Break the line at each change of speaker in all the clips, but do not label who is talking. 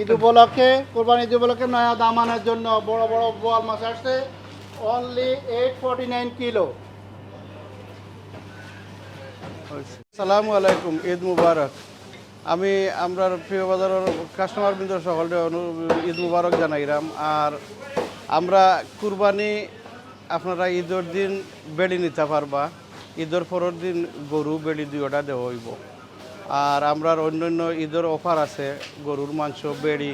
ঈদ উপলক্ষে, কোরবানি ঈদ উপলক্ষে নয়া দামানের জন্য বড় বড় বোয়াল মাছ আসছে। Only eight forty nine kilo সালামু আলাইকুম, ঈদ মুবারক। আমি আমরা প্রিয় বাজারের কাস্টমার বৃন্দ সকলকে ঈদ মুবারক জানাইলাম। আর আমরা কুরবানি আপনারা ঈদের দিন বেড়ি নিতে পারবা। ঈদের পরের দিন গরু বেড়ি দুইটা দেওয়া হইব। আর আমরা অন্যান্য ঈদের অফার আছে, গরুর মাংস, বেড়ি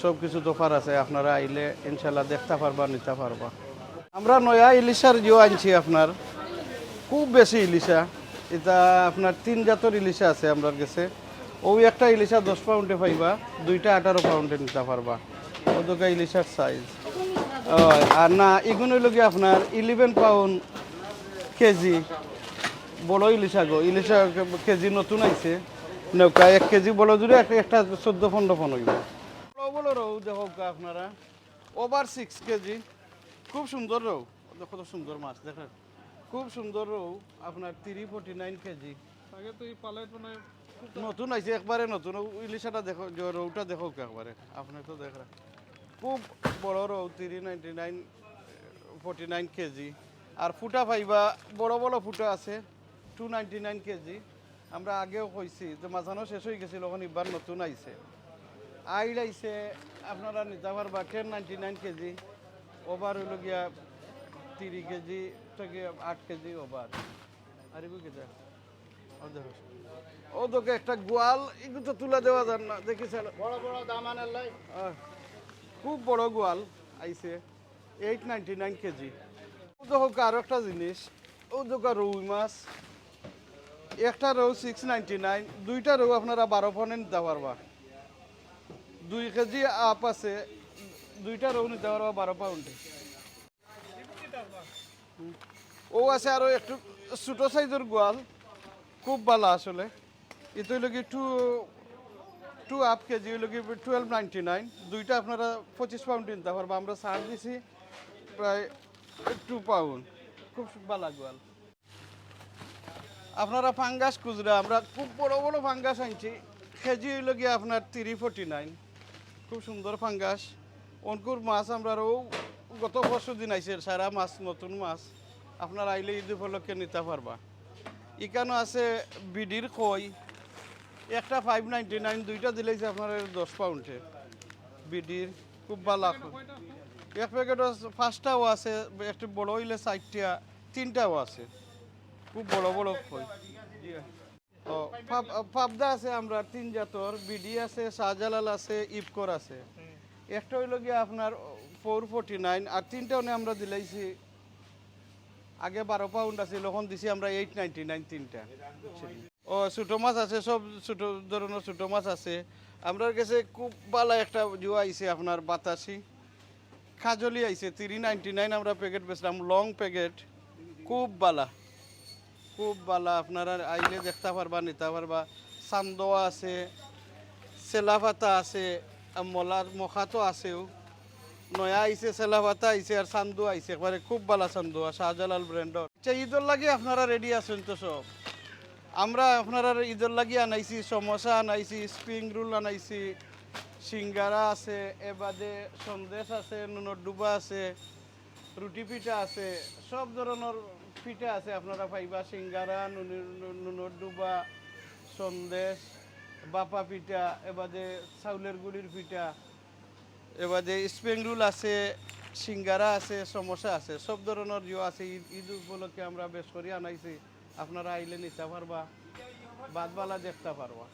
সব কিছু অফার আছে, আপনারা আইলে ইনশাল্লাহ দেখতে পারবা, নিতে পারবা। আমরা নয়া ইলিশার জিও আনছি আপনার, খুব বেশি ইলিশা, এটা আপনার তিন জাতের ইলিশা আছে আপনার কাছে। ওই একটা ইলিশা দশ পাউন্ডে পাইবা, দুইটা আঠারো পাউন্ডে নিতে পারবা। ওদকা ইলিশার সাইজ আর না, এগুলো হইল আপনার ইলেভেন পাউন্ড কেজি। বড় ইলিশা গো। ইলিশা কেজি নতুন আইছে। নৌকা এক কেজি বড় জুড়ে একটা একটা চোদ্দ পনেরো পন হইব বড় রৌ দেখো আপনারা। Over six KG. খুব সুন্দর রৌ। কত সুন্দর মাছ দেখেন। খুব সুন্দর রৌ। আপনার তিরি ফোর্টি নাইন কেজি।
আগে তো এই পালাইট মানে
নতুন আইছে একবারে নতুন। ইলিশাটা দেখো রৌটা দেখো একবারে। আপনি তো দেখা খুব বড় রৌ three ninety nine forty nine KG. আর ফুটা পাইবা বড় বড় ফুটা আছে। টু নাইনটি নাইন কেজি আমরা আগেও কইছি যে মাঝানো শেষ হয়ে গেছিল তখন এবার নতুন আইছে। আইল আইছে আপনারা নিতে পারবা ten ninety nine KG over হইল গিয়া তিরি কেজি থেকে আট কেজি ওভার। আর এগুলো কেজি ও দেখো তোকে একটা গোয়াল এগুলো তো তুলে দেওয়া যান না দেখিস বড় বড় লাই। খুব বড় গোয়াল আইছে এইট নাইনটি নাইন কেজি ও দেখো আরও একটা জিনিস ও দেখো রুই মাছ একটা রৌ সিক্স নাইনটি নাইন দুইটা রৌ আপনারা বারো ফোনে নিতে পারবা। দুই কেজি আপ আছে, দুইটা রৌ নিতে পারবা বারো পাউন্ডে ও আছে আরও একটু ছোট সাইজের গোয়াল, খুব ভালো আসলে। এটা হইল কি টু টু হাফ কেজি হইল কি টুয়েলভ নাইনটি নাইন দুইটা আপনারা পঁচিশ পাউন্ড নিতে পারব। আমরা ছাড় দিছি প্রায় টু পাউন্ড খুব ভালো গোয়াল। আপনারা ফাঙ্গাস খুচরা, আমরা খুব বড় বড় ফাঙ্গাস আনছি। কেজি হইল গিয়ে আপনার থ্রি ফোর্টি নাইন খুব সুন্দর ফাঙ্গাস। অঙ্কুর মাছ আমরা ও গত পরশু দিন আইছে, সারা মাছ, নতুন মাছ। আপনার আইলে ঈদ উপলক্ষে নিতে পারবা। ইকানো আছে বিডির কই একটা ফাইভ নাইনটি নাইন দুইটা দিলেছে আপনার দশ পাউন্ডে। বিডির, খুব ভালো এক প্যাকেট পাঁচটাও আছে, একটু বড় হইলে চারটা তিনটাও আছে। খুব বড় বড় কই পাবদা আছে আমরা, তিন জাতর, বিডি আছে, শাহজালাল আছে, ইফকর আছে। একটা হইল গিয়ে আপনার ফোর ফোর্টি নাইন, আর তিনটাও নিয়ে আমরা দিলাইছি, আগে বারো পাউন্ড আছে তখন দিছি আমরা এইট নাইনটি নাইন তিনটা। ও, ছোটো মাছ আছে, সব ছোটো ধরনের ছোটো মাছ আছে। আপনার কাছে খুব ভালো একটা জুয়া আইছে আপনার বাতাসি। খাজলি আইছে থ্রি নাইনটি নাইন আমরা প্যাকেট বেচলাম লং প্যাকেট খুব বালা। খুব বালা আপনারা আইলে দেখতে পারবা, নিতে পারবা। চান্দোয়া আছে সেলাভাতা আছে মলার মখাতো আছেও। নয়া আইছে সেলাভাতা আইছে, আর চান্দু আইছে, একবারে খুব বালা চান্দু শাহজালাল ব্র্যান্ডর আচ্ছা ঈদের লাগে আপনারা রেডি আছেন তো সব? আমরা আপনারা ঈদের লাগি আনাইছি সমোসা আনাইছি স্প্রিং রোল আনাইছি, সিঙ্গারা আছে, এবাদে সন্দেশ আছে নুনের ডুবা আছে, রুটি পিঠা আছে, সব ধরনের পিঠা আছে আপনারা পাইবা সিঙ্গারা নুনের ডুবা সন্দেশ, বাপা পিঠা এবাদে চাউলের গুড়ির পিঠা এবাদে স্প্রিং রোল আছে, সিঙ্গারা আছে, সমোসা আছে, সব ধরনের ইয়ে আছে ঈদ উপলক্ষে আমরা বেশ করে আনাইছি। আপনারা আইলে নিতে পারবা, বাদবালা দেখতে পারবা।